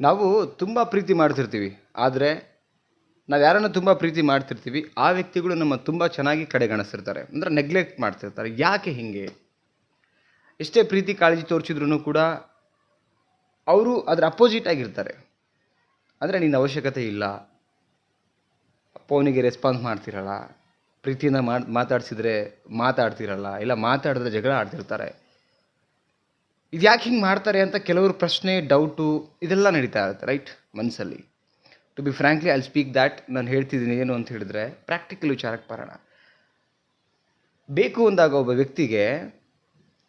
ನಾವು ತುಂಬ ಪ್ರೀತಿ ಮಾಡ್ತಿರ್ತೀವಿ. ಆದರೆ ನಾವು ಯಾರನ್ನು ತುಂಬ ಪ್ರೀತಿ ಮಾಡ್ತಿರ್ತೀವಿ, ಆ ವ್ಯಕ್ತಿಗಳು ನಮ್ಮ ತುಂಬ ಚೆನ್ನಾಗಿ ಕಡೆಗಣಿಸ್ತಿರ್ತಾರೆ. ಅಂದರೆ ನೆಗ್ಲೆಕ್ಟ್ ಮಾಡ್ತಿರ್ತಾರೆ. ಯಾಕೆ ಹೀಗೆ? ಎಷ್ಟೇ ಪ್ರೀತಿ ಕಾಳಜಿ ತೋರಿಸಿದ್ರು ಕೂಡ ಅವರು ಅದರ ಅಪೋಸಿಟ್ ಆಗಿರ್ತಾರೆ. ಅಂದರೆ ನಿನ್ನ ಅವಶ್ಯಕತೆ ಇಲ್ಲ. ಫೋನಿಗೆ ರೆಸ್ಪಾನ್ಸ್ ಮಾಡ್ತಿರಲ್ಲ. ಪ್ರೀತಿಯಿಂದ ಮಾತಾಡಿಸಿದ್ರೆ ಮಾತಾಡ್ತಿರಲ್ಲ. ಇಲ್ಲ ಮಾತಾಡಿದ್ರೆ ಜಗಳ ಆಡ್ತಿರ್ತಾರೆ. ಇದು ಯಾಕೆ ಹಿಂಗೆ ಮಾಡ್ತಾರೆ ಅಂತ ಕೆಲವರು ಪ್ರಶ್ನೆ ಡೌಟು ಇದೆಲ್ಲ ನಡೀತಾ ಇರುತ್ತೆ ರೈಟ್ ಮನಸ್ಸಲ್ಲಿ to be frankly I speak that ನಾನು ಹೇಳ್ತಿದ್ದೀನಿ ಏನು ಅಂತ ಹೇಳಿದ್ರೆ ಪ್ರಾಕ್ಟಿಕಲ್ ವಿಚಾರಕ್ಕೆ ಬರೋಣ ಬೇಕು ಅಂದಾಗ ಒಬ್ಬ ವ್ಯಕ್ತಿಗೆ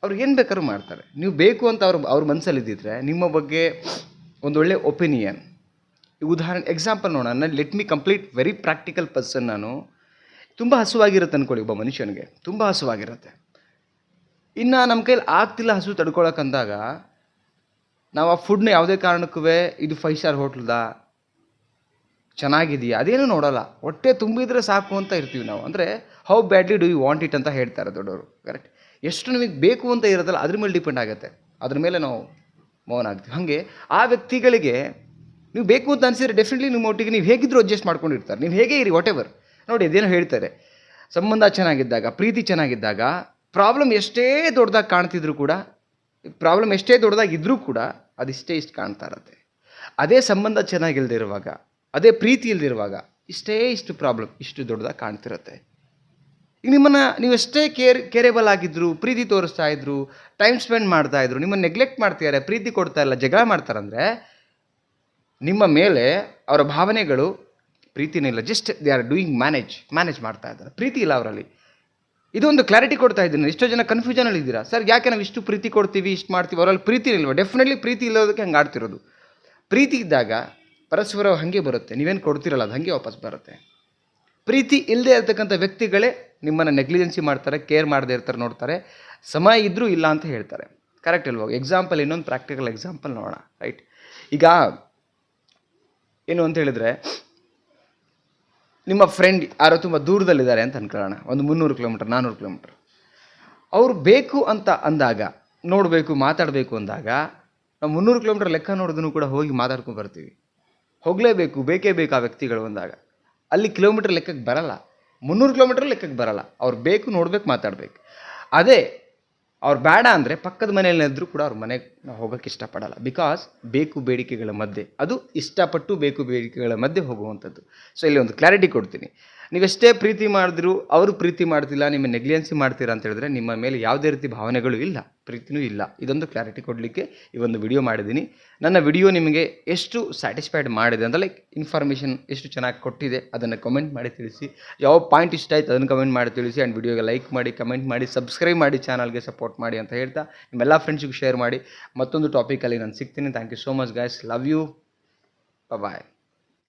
ಅವ್ರು ಏನು ಬೇಕಾದ್ರೂ ಮಾಡ್ತಾರೆ. ನೀವು ಬೇಕು ಅಂತ ಅವ್ರ ಅವ್ರ ಮನಸ್ಸಲ್ಲಿ ಇದ್ದಿದ್ರೆ ನಿಮ್ಮ ಬಗ್ಗೆ ಒಂದೊಳ್ಳೆ ಒಪಿನಿಯನ್ ಉದಾಹರಣೆ ಎಕ್ಸಾಂಪಲ್ ನೋಡೋಣ ನಾನು let me complete very practical person ನಾನು. ತುಂಬ ಹಸುವಾಗಿರುತ್ತೆ ಅಂದ್ಕೊಳ್ಳಿ ಒಬ್ಬ ಮನುಷ್ಯನಿಗೆ. ತುಂಬ ಹಸುವಾಗಿರುತ್ತೆ. ಇನ್ನು ನಮ್ಮ ಕೈಲಿ ಆಗ್ತಿಲ್ಲ ಹಸು ತಡ್ಕೊಳಕ್ಕಂದಾಗ ನಾವು ಆ ಫುಡ್ನ ಯಾವುದೇ ಕಾರಣಕ್ಕೂ ಇದು ಫೈವ್ ಸ್ಟಾರ್ ಹೋಟ್ಲ್ದಾ? ಚೆನ್ನಾಗಿದೆಯಾ? ಅದೇನು ನೋಡೋಲ್ಲ. ಹೊಟ್ಟೆ ತುಂಬಿದ್ರೆ ಸಾಕು ಅಂತ ಇರ್ತೀವಿ ನಾವು. ಅಂದರೆ how badly do you want it ಅಂತ ಹೇಳ್ತಾರೆ ದೊಡ್ಡವರು. ಕರೆಕ್ಟ್ ಎಷ್ಟು ನಿಮಗೆ ಬೇಕು ಅಂತ ಇರೋದಲ್ಲ ಅದ್ರ ಮೇಲೆ ಡಿಪೆಂಡ್ ಆಗುತ್ತೆ. ಅದ್ರ ಮೇಲೆ ನಾವು ಮೌನ ಆಗ್ತೀವಿ. ಹಾಗೆ, ಆ ವ್ಯಕ್ತಿಗಳಿಗೆ ನೀವು ಬೇಕು ಅಂತ ಅನಿಸಿದ್ರೆ ಡೆಫಿನೆಟ್ಲಿ ನಿಮ್ಮ ಒಟ್ಟಿಗೆ ನೀವು ಹೇಗಿದ್ರು ಅಡ್ಜಸ್ಟ್ ಮಾಡ್ಕೊಂಡಿರ್ತಾರೆ. ನೀವು ಹೇಗೆ ಇರಿ ವಾಟ್ ಎವರ್ ನೋಡಿ ಅದೇನೋ ಹೇಳ್ತಾರೆ. ಸಂಬಂಧ ಚೆನ್ನಾಗಿದ್ದಾಗ, ಪ್ರೀತಿ ಚೆನ್ನಾಗಿದ್ದಾಗ ಪ್ರಾಬ್ಲಮ್ ಎಷ್ಟೇ ದೊಡ್ಡದಾಗಿ ಕಾಣ್ತಿದ್ರು ಕೂಡ, ಪ್ರಾಬ್ಲಮ್ ಎಷ್ಟೇ ದೊಡ್ಡದಾಗಿದ್ದರೂ ಕೂಡ ಅದಿಷ್ಟೇ ಇಷ್ಟು ಕಾಣ್ತಾ ಇರತ್ತೆ. ಅದೇ ಸಂಬಂಧ ಚೆನ್ನಾಗಿಲ್ದಿರುವಾಗ ಅದೇ ಪ್ರೀತಿ ಇಲ್ದಿರುವಾಗ ಇಷ್ಟೇ ಇಷ್ಟು ಪ್ರಾಬ್ಲಮ್ ಇಷ್ಟು ದೊಡ್ಡದಾಗಿ ಕಾಣ್ತಿರತ್ತೆ ಈಗ ನಿಮ್ಮನ್ನು ನೀವು ಎಷ್ಟೇ ಕೇರ್, ಕೇರೇಬಲ್ ಆಗಿದ್ರು, ಪ್ರೀತಿ ತೋರಿಸ್ತಾ ಇದ್ರು, ಟೈಮ್ ಸ್ಪೆಂಡ್ ಮಾಡ್ತಾ ಇದ್ರು, ನಿಮ್ಮನ್ನು ನೆಗ್ಲೆಕ್ಟ್ ಮಾಡ್ತಿದ್ದಾರೆ, ಪ್ರೀತಿ ಕೊಡ್ತಾ ಇಲ್ಲ, ಜಗಳ ಮಾಡ್ತಾರಂದರೆ ನಿಮ್ಮ ಮೇಲೆ ಅವರ ಭಾವನೆಗಳು ಪ್ರೀತಿನೇ ಇಲ್ಲ. Just they are doing manage manage ಮಾಡ್ತಾ ಇದ್ದಾರೆ. ಪ್ರೀತಿ ಇಲ್ಲ ಅವರಲ್ಲಿ. ಇದೊಂದು ಕ್ಲಾರಿಟಿ ಕೊಡ್ತಾ ಇದ್ದೀನಿ. ಎಷ್ಟೋ ಜನ ಕನ್ಫ್ಯೂಷನಲ್ಲಿ ಇದ್ದೀರಾ? ಸರ್, ಯಾಕೆ ನಾವು ಇಷ್ಟು ಪ್ರೀತಿ ಕೊಡ್ತೀವಿ, ಇಷ್ಟು ಮಾಡ್ತೀವಿ? ಅವರಲ್ಲಿ ಪ್ರೀತಿ ಇಲ್ವಾ? ಡೆಫಿನೆಟ್ಲಿ ಪ್ರೀತಿ ಇಲ್ಲೋದಕ್ಕೆ ಹಂಗೆ ಆಡ್ತಿರೋದು. ಪ್ರೀತಿ ಇದ್ದಾಗ ಪರಸ್ಪರ ಹಾಗೆ ಬರುತ್ತೆ. ನೀವೇನು ಕೊಡ್ತಿರಲ್ಲ, ಅದು ಹಾಗೆ ವಾಪಸ್ ಬರುತ್ತೆ. ಪ್ರೀತಿ ಇಲ್ಲದೆ ಇರ್ತಕ್ಕಂಥ ವ್ಯಕ್ತಿಗಳೇ ನಿಮ್ಮನ್ನು ನೆಗ್ಲಿಜೆನ್ಸಿ ಮಾಡ್ತಾರೆ ಕೇರ್ ಮಾಡದೇ ಇರ್ತಾರೆ, ನೋಡ್ತಾರೆ. ಸಮಯ ಇದ್ದರೂ ಇಲ್ಲ ಅಂತ ಹೇಳ್ತಾರೆ. ಕರೆಕ್ಟ್ ಇಲ್ವಾ ಎಕ್ಸಾಂಪಲ್ ಇನ್ನೊಂದು ಪ್ರಾಕ್ಟಿಕಲ್ ಎಕ್ಸಾಂಪಲ್ ನೋಡೋಣ ರೈಟ್ ಈಗ, ಏನು ಅಂತ ಹೇಳಿದ್ರೆ ನಿಮ್ಮ ಫ್ರೆಂಡ್ ಯಾರೋ ತುಂಬ ದೂರದಲ್ಲಿದ್ದಾರೆ ಅಂತ ಅನ್ಕೊಳ್ಳೋಣ. ಒಂದು ಮುನ್ನೂರು ಕಿಲೋಮೀಟರ್ ನಾನ್ನೂರು ಕಿಲೋಮೀಟರ್. ಅವ್ರು ಬೇಕು ಅಂತ ಅಂದಾಗ, ನೋಡಬೇಕು, ಮಾತಾಡಬೇಕು ಅಂದಾಗ, ನಾವು ಮುನ್ನೂರು ಕಿಲೋಮೀಟರ್ ಲೆಕ್ಕ ನೋಡಿದ್ರು ಕೂಡ ಹೋಗಿ ಮಾತಾಡ್ಕೊಂಡು ಬರ್ತೀವಿ. ಹೋಗಲೇಬೇಕು, ಬೇಕೇ ಬೇಕು ಆ ವ್ಯಕ್ತಿಗಳು ಅಂದಾಗ. ಅಲ್ಲಿ ಕಿಲೋಮೀಟರ್ ಲೆಕ್ಕಕ್ಕೆ ಬರಲ್ಲ. ಮುನ್ನೂರು ಕಿಲೋಮೀಟರ್ ಲೆಕ್ಕಕ್ಕೆ ಬರಲ್ಲ. ಅವ್ರು ಬೇಕು, ನೋಡ್ಬೇಕು, ಮಾತಾಡ್ಬೇಕು. ಅದೇ ಅವ್ರು ಬೇಡ ಅಂದರೆ ಪಕ್ಕದ ಮನೆಯಲ್ಲಿದ್ದರೂ ಕೂಡ ಅವ್ರ ಮನೆಗೆ ಹೋಗೋಕ್ಕೆ ಇಷ್ಟಪಡಲ್ಲ. ಬಿಕಾಸ್ ಬೇಕು ಬೇಡಿಕೆಗಳ ಮಧ್ಯೆ, ಅದು ಇಷ್ಟಪಟ್ಟು ಬೇಕು ಬೇಡಿಕೆಗಳ ಮಧ್ಯೆ ಹೋಗುವಂಥದ್ದು. ಸೊ ಇಲ್ಲಿ ಒಂದು ಕ್ಲಾರಿಟಿ ಕೊಡ್ತೀನಿ. ನೀವೆಷ್ಟೇ ಪ್ರೀತಿ ಮಾಡಿದ್ರು ಅವರು ಪ್ರೀತಿ ಮಾಡ್ತಿಲ್ಲ, ನಿಮ್ಮ ನೆಗ್ಲಿಯನ್ಸಿ ಮಾಡ್ತೀರಾ ಅಂತ ಹೇಳಿದ್ರೆ ನಿಮ್ಮ ಮೇಲೆ ಯಾವುದೇ ರೀತಿ ಭಾವನೆಗಳು ಇಲ್ಲ, ಪ್ರೀತಿನೂ ಇಲ್ಲ. ಇದೊಂದು ಕ್ಲಾರಿಟಿ ಕೊಡಲಿಕ್ಕೆ ಈ ಒಂದು ವಿಡಿಯೋ ಮಾಡಿದ್ದೀನಿ. ನನ್ನ ವಿಡಿಯೋ ನಿಮಗೆ ಎಷ್ಟು ಸ್ಯಾಟಿಸ್ಫೈಡ್ ಮಾಡಿದೆ ಅಂತ ಲೈಕ್ ಇನ್ಫಾರ್ಮೇಷನ್ ಎಷ್ಟು ಚೆನ್ನಾಗಿ ಕೊಟ್ಟಿದೆ ಅದನ್ನು ಕಮೆಂಟ್ ಮಾಡಿ ತಿಳಿಸಿ. ಯಾವ ಪಾಯಿಂಟ್ ಇಷ್ಟ ಆಯ್ತು ಅದನ್ನು ಕಮೆಂಟ್ ಮಾಡಿ ತಿಳಿಸಿ. ಆ್ಯಂಡ್ ವಿಡಿಯೋಗೆ ಲೈಕ್ ಮಾಡಿ ಕಮೆಂಟ್ ಮಾಡಿ ಸಬ್ಸ್ಕ್ರೈಬ್ ಮಾಡಿ ಚಾನಲ್ಗೆ ಸಪೋರ್ಟ್ ಮಾಡಿ ಅಂತ ಹೇಳ್ತಾ ನಿಮ್ಮೆಲ್ಲ ಫ್ರೆಂಡ್ಸಿಗೂ ಶೇರ್ ಮಾಡಿ. ಮತ್ತೊಂದು ಟಾಪಿಕಲ್ಲಿ ನಾನು ಸಿಗ್ತೀನಿ. Thank you so much guys love you bye